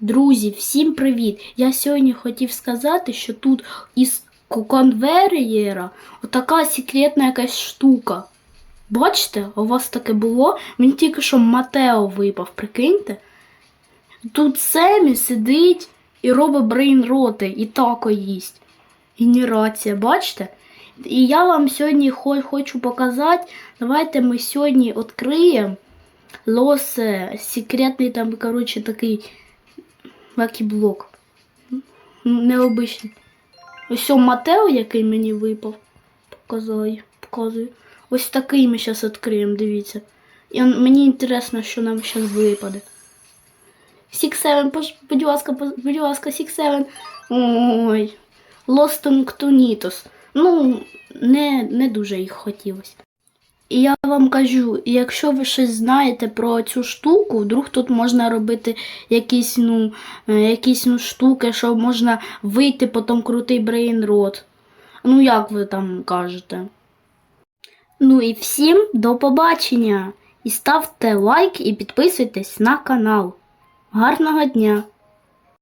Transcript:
Друзі, всім привіт! Я сьогодні хотів сказати, що тут із ко- конвеєра отака секретна якась штука. Бачите, у вас таке було? Мені тільки що Матео випав, прикиньте. Тут Семі сидить і робить брейнроти, і тако їсть. Генерація, бачите? І я вам сьогодні хочу показати. Давайте ми сьогодні відкриємо лос е, секретний там, коротше, такий лакі-блок. Необичний. Ось Матео, який мені випав. Показую, показую. Ось такий ми зараз відкриємо, дивіться. І мені інтересно, що нам зараз випаде. Six Seven, будь ласка, будь ласка, Six Seven. Ой. Lost Tunitos. Ну, не, не дуже їх хотілося. І я вам кажу, якщо ви щось знаєте про цю штуку, вдруг тут можна робити якісь, ну, е, якісь ну, штуки, що можна вийти потім крутий брейнрот. Ну, як ви там кажете? Ну і всім до побачення! І ставте лайк і підписуйтесь на канал. Гарного дня!